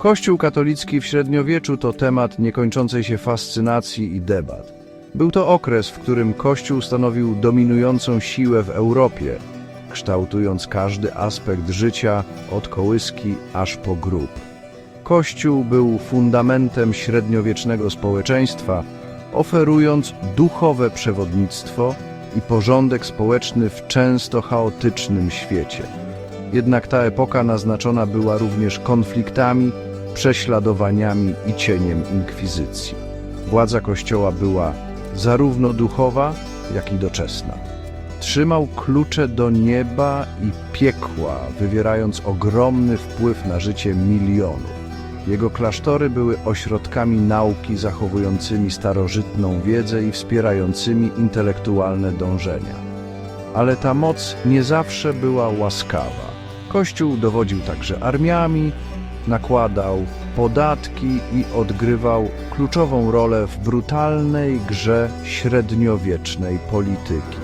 Kościół katolicki w średniowieczu to temat niekończącej się fascynacji i debat. Był to okres, w którym Kościół stanowił dominującą siłę w Europie, kształtując każdy aspekt życia od kołyski aż po grób. Kościół był fundamentem średniowiecznego społeczeństwa, oferując duchowe przewodnictwo i porządek społeczny w często chaotycznym świecie. Jednak ta epoka naznaczona była również konfliktami, prześladowaniami i cieniem inkwizycji. Władza Kościoła była zarówno duchowa, jak i doczesna. Trzymał klucze do nieba i piekła, wywierając ogromny wpływ na życie milionów. Jego klasztory były ośrodkami nauki zachowującymi starożytną wiedzę i wspierającymi intelektualne dążenia. Ale ta moc nie zawsze była łaskawa. Kościół dowodził także armiami, nakładał podatki i odgrywał kluczową rolę w brutalnej grze średniowiecznej polityki.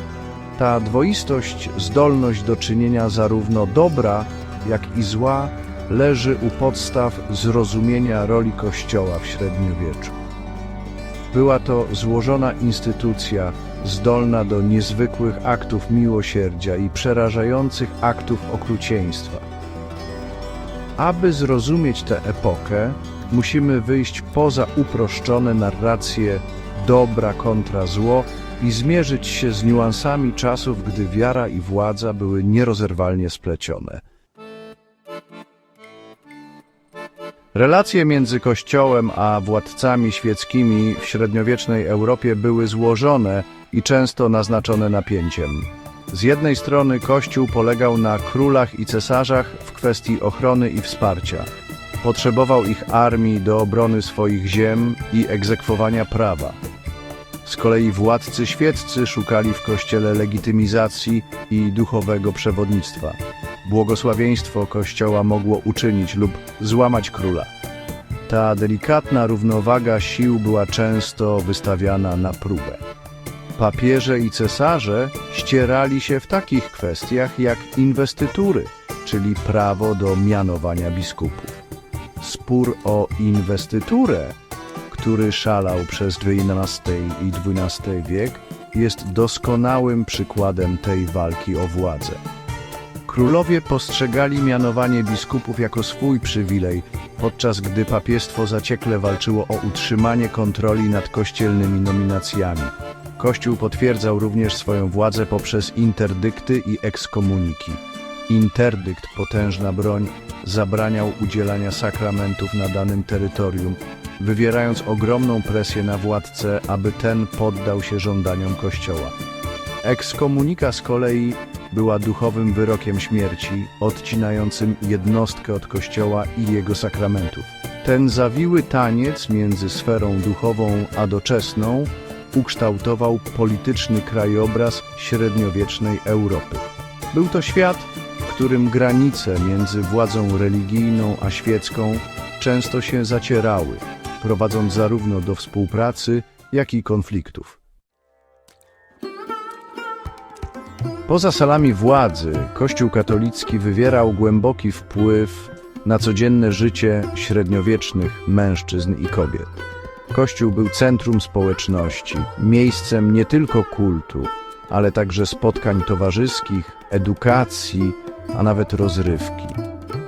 Ta dwoistość, zdolność do czynienia zarówno dobra, jak i zła, leży u podstaw zrozumienia roli Kościoła w średniowieczu. Była to złożona instytucja, zdolna do niezwykłych aktów miłosierdzia i przerażających aktów okrucieństwa. Aby zrozumieć tę epokę, musimy wyjść poza uproszczone narracje dobra kontra zło i zmierzyć się z niuansami czasów, gdy wiara i władza były nierozerwalnie splecione. Relacje między Kościołem a władcami świeckimi w średniowiecznej Europie były złożone i często naznaczone napięciem. Z jednej strony Kościół polegał na królach i cesarzach kwestii ochrony i wsparcia. Potrzebował ich armii do obrony swoich ziem i egzekwowania prawa. Z kolei władcy świeccy szukali w Kościele legitymizacji i duchowego przewodnictwa. Błogosławieństwo Kościoła mogło uczynić lub złamać króla. Ta delikatna równowaga sił była często wystawiana na próbę. Papieże i cesarze ścierali się w takich kwestiach jak inwestytury, czyli prawo do mianowania biskupów. Spór o inwestyturę, który szalał przez XI i XII wiek, jest doskonałym przykładem tej walki o władzę. Królowie postrzegali mianowanie biskupów jako swój przywilej, podczas gdy papiestwo zaciekle walczyło o utrzymanie kontroli nad kościelnymi nominacjami. Kościół potwierdzał również swoją władzę poprzez interdykty i ekskomuniki. Interdykt, potężna broń, zabraniał udzielania sakramentów na danym terytorium, wywierając ogromną presję na władcę, aby ten poddał się żądaniom Kościoła. Ekskomunika z kolei była duchowym wyrokiem śmierci, odcinającym jednostkę od Kościoła i jego sakramentów. Ten zawiły taniec między sferą duchową a doczesną ukształtował polityczny krajobraz średniowiecznej Europy. Był to świat, którym granice między władzą religijną a świecką często się zacierały, prowadząc zarówno do współpracy, jak i konfliktów. Poza salami władzy, Kościół katolicki wywierał głęboki wpływ na codzienne życie średniowiecznych mężczyzn i kobiet. Kościół był centrum społeczności, miejscem nie tylko kultu, ale także spotkań towarzyskich, edukacji, a nawet rozrywki.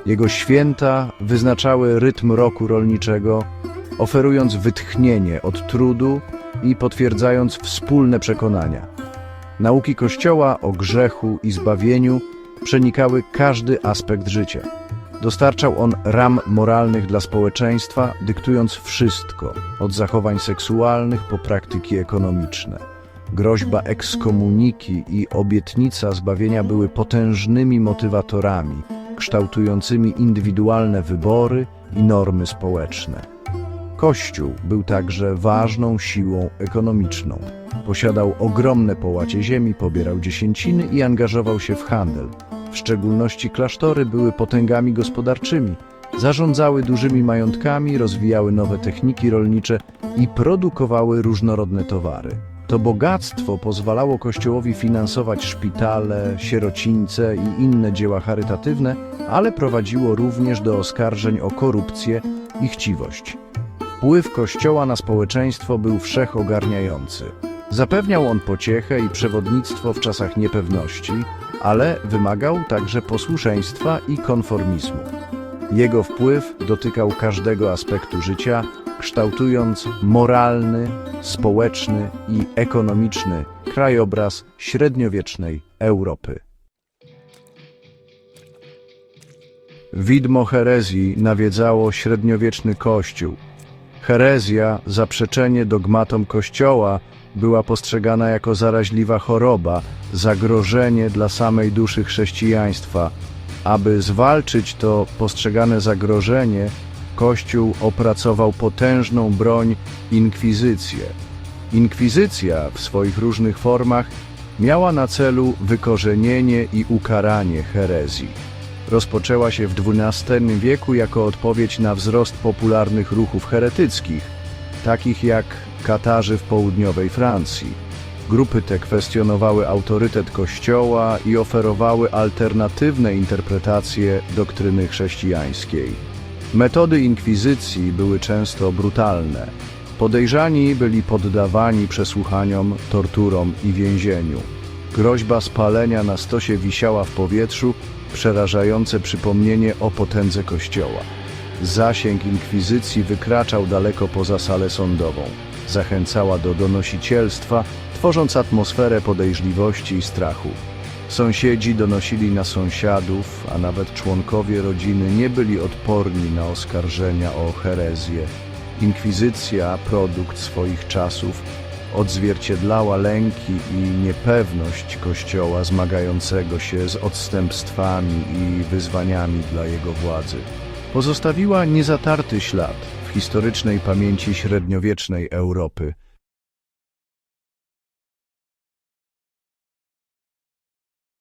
Jego święta wyznaczały rytm roku rolniczego, oferując wytchnienie od trudu i potwierdzając wspólne przekonania. Nauki Kościoła o grzechu i zbawieniu przenikały każdy aspekt życia. Dostarczał on ram moralnych dla społeczeństwa, dyktując wszystko, od zachowań seksualnych po praktyki ekonomiczne. Groźba ekskomuniki i obietnica zbawienia były potężnymi motywatorami, kształtującymi indywidualne wybory i normy społeczne. Kościół był także ważną siłą ekonomiczną. Posiadał ogromne połacie ziemi, pobierał dziesięciny i angażował się w handel. W szczególności klasztory były potęgami gospodarczymi. Zarządzały dużymi majątkami, rozwijały nowe techniki rolnicze i produkowały różnorodne towary. To bogactwo pozwalało Kościołowi finansować szpitale, sierocińce i inne dzieła charytatywne, ale prowadziło również do oskarżeń o korupcję i chciwość. Wpływ Kościoła na społeczeństwo był wszechogarniający. Zapewniał on pociechę i przewodnictwo w czasach niepewności, ale wymagał także posłuszeństwa i konformizmu. Jego wpływ dotykał każdego aspektu życia, kształtując moralny, społeczny i ekonomiczny krajobraz średniowiecznej Europy. Widmo herezji nawiedzało średniowieczny Kościół. Herezja, zaprzeczenie dogmatom Kościoła, była postrzegana jako zaraźliwa choroba, zagrożenie dla samej duszy chrześcijaństwa. Aby zwalczyć to postrzegane zagrożenie, Kościół opracował potężną broń inkwizycję. Inkwizycja w swoich różnych formach miała na celu wykorzenienie i ukaranie herezji. Rozpoczęła się w XII wieku jako odpowiedź na wzrost popularnych ruchów heretyckich, takich jak Katarzy w południowej Francji. Grupy te kwestionowały autorytet Kościoła i oferowały alternatywne interpretacje doktryny chrześcijańskiej. Metody inkwizycji były często brutalne. Podejrzani byli poddawani przesłuchaniom, torturom i więzieniu. Groźba spalenia na stosie wisiała w powietrzu, przerażające przypomnienie o potędze Kościoła. Zasięg inkwizycji wykraczał daleko poza salę sądową. Zachęcała do donosicielstwa, tworząc atmosferę podejrzliwości i strachu. Sąsiedzi donosili na sąsiadów, a nawet członkowie rodziny nie byli odporni na oskarżenia o herezję. Inkwizycja, produkt swoich czasów, odzwierciedlała lęki i niepewność Kościoła zmagającego się z odstępstwami i wyzwaniami dla jego władzy. Pozostawiła niezatarty ślad w historycznej pamięci średniowiecznej Europy –